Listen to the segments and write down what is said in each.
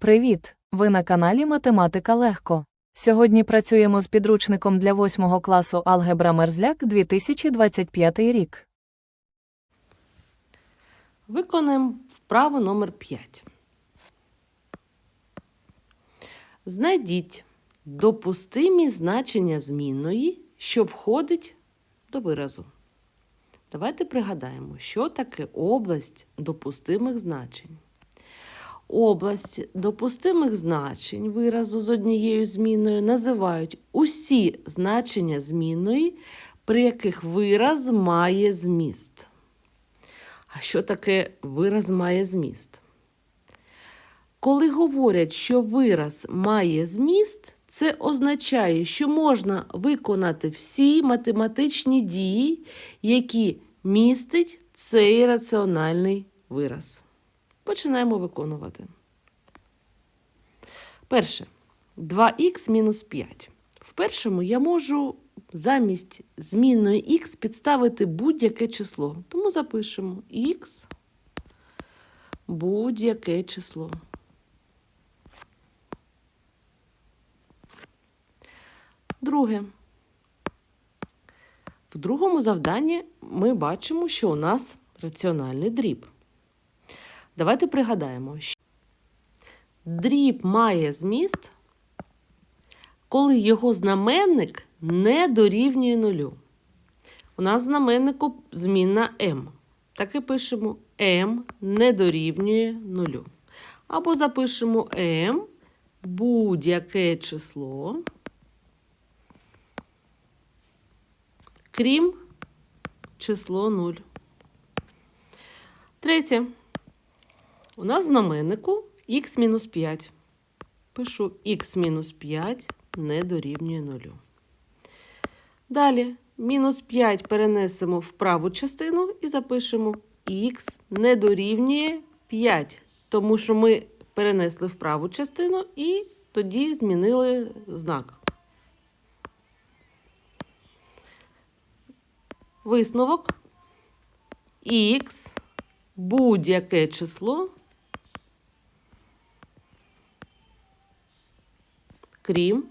Привіт! Ви на каналі Математика Легко. Сьогодні працюємо з підручником для 8 класу Алгебра Мерзляк 2025 рік. Виконаємо вправу номер 5. Знайдіть допустимі значення змінної, що входить до виразу. Давайте пригадаємо, що таке область допустимих значень. Область допустимих значень виразу з однією зміною називають усі значення змінної, при яких вираз має зміст. А що таке вираз має зміст? Коли говорять, що вираз має зміст, це означає, що можна виконати всі математичні дії, які містить цей раціональний вираз. Починаємо виконувати. Перше. 2х мінус 5. В першому я можу замість змінної х підставити будь-яке число. Тому запишемо х будь-яке число. Друге. В другому завданні ми бачимо, що у нас раціональний дріб. Давайте пригадаємо, що дріб має зміст, коли його знаменник не дорівнює нулю. У нас в знаменнику змінна m. Так і пишемо m не дорівнює нулю. Або запишемо m будь-яке число, крім число 0. Третє. У нас в знаменнику х-5. Пишу х-5 не дорівнює 0. Далі мінус 5 перенесемо в праву частину і запишемо х не дорівнює 5, тому що ми перенесли в праву частину і тоді змінили знак. Висновок х будь-яке число, крім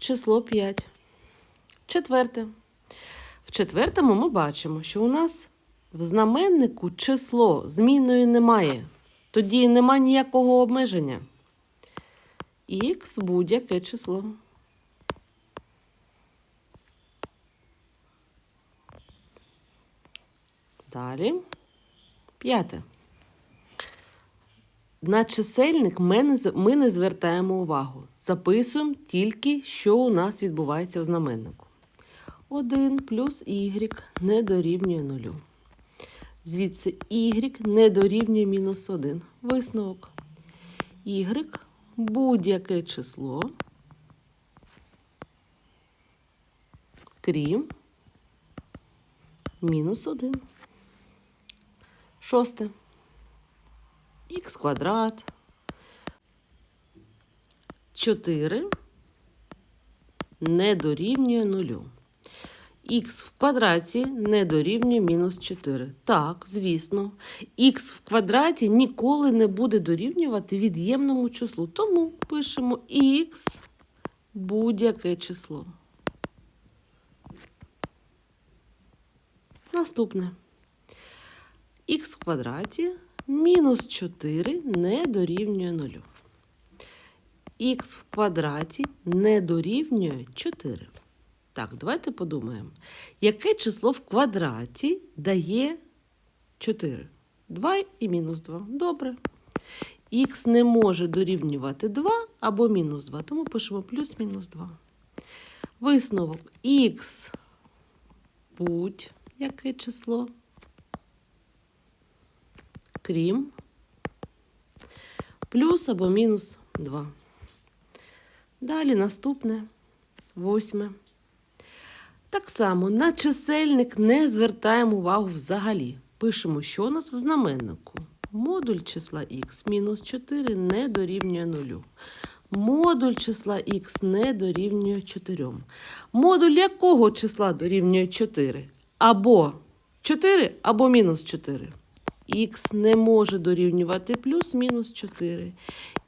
число 5. Четверте. В четвертому ми бачимо, що у нас в знаменнику число зміною немає. Тоді нема ніякого обмеження. Х будь-яке число. Далі. П'яте. На чисельник ми не, звертаємо увагу. Записуємо тільки, що у нас відбувається в знаменнику. 1 плюс y не дорівнює 0. Звідси y не дорівнює мінус 1. Висновок. y будь-яке число, крім мінус 1. Шосте. Х квадрат. 4 не дорівнює 0. Х в квадраті не дорівнює мінус 4. Так, звісно. Х в квадраті ніколи не буде дорівнювати від'ємному числу. Тому пишемо х будь-яке число. Наступне. Х в квадраті мінус 4 не дорівнює 0. Х в квадраті не дорівнює 4. Так, давайте подумаємо, яке число в квадраті дає 4? 2 і мінус 2. Добре. Х не може дорівнювати 2 або мінус 2, тому пишемо плюс-мінус 2. Висновок х будь-яке число, крім плюс або мінус 2. Далі наступне восьме. Так само на чисельник не звертаємо увагу взагалі. Пишемо, що у нас в знаменнику. Модуль числа х мінус 4 не дорівнює 0. Модуль числа х не дорівнює 4. Модуль якого числа дорівнює 4? Або 4 або мінус 4. Х не може дорівнювати плюс мінус 4.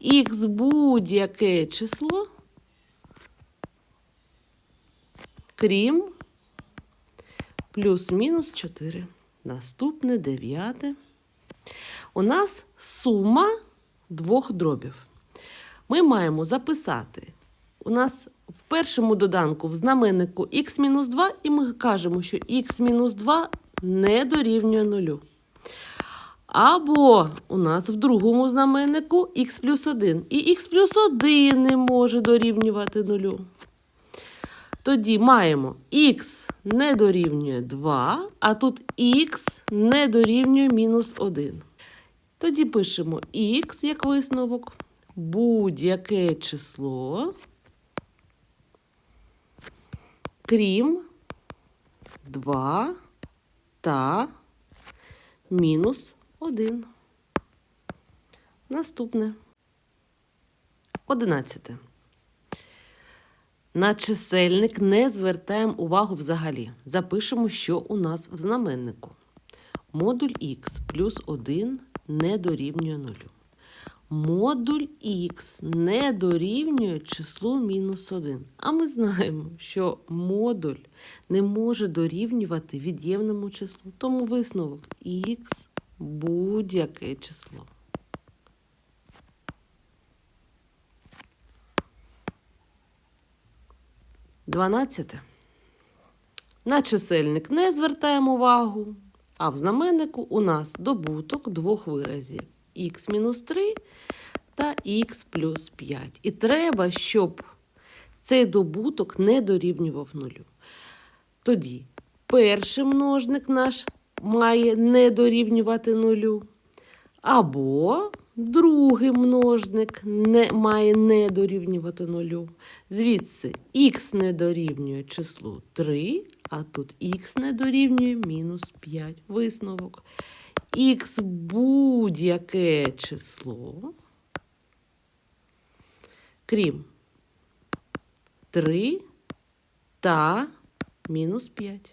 Х будь-яке число, крім плюс-мінус 4. Наступне дев'яте. У нас сума двох дробів. Ми маємо записати. У нас в першому доданку в знаменнику х-2, і ми кажемо, що х-2 не дорівнює нулю. Або у нас в другому знаменнику х плюс 1. І х плюс 1 не може дорівнювати нулю. Тоді маємо х не дорівнює 2, а тут х не дорівнює мінус 1. Тоді пишемо х як висновок. Будь-яке число, крім 2 та мінус 1. Наступне. Одинадцяте. На чисельник не звертаємо увагу взагалі. Запишемо, що у нас в знаменнику. Модуль х плюс 1 не дорівнює 0. Модуль х не дорівнює числу мінус 1. А ми знаємо, що модуль не може дорівнювати від'ємному числу. Тому висновок х будь-яке число. Дванадцяте. На чисельник не звертаємо увагу, а в знаменнику у нас добуток двох виразів х-3 та х плюс 5. І треба, щоб цей добуток не дорівнював нулю. Тоді перший множник наш має не дорівнювати нулю, або другий множник не, має не дорівнювати нулю. Звідси х не дорівнює числу 3, а тут х не дорівнює мінус 5. Висновок. Х будь-яке число, крім 3 та мінус 5.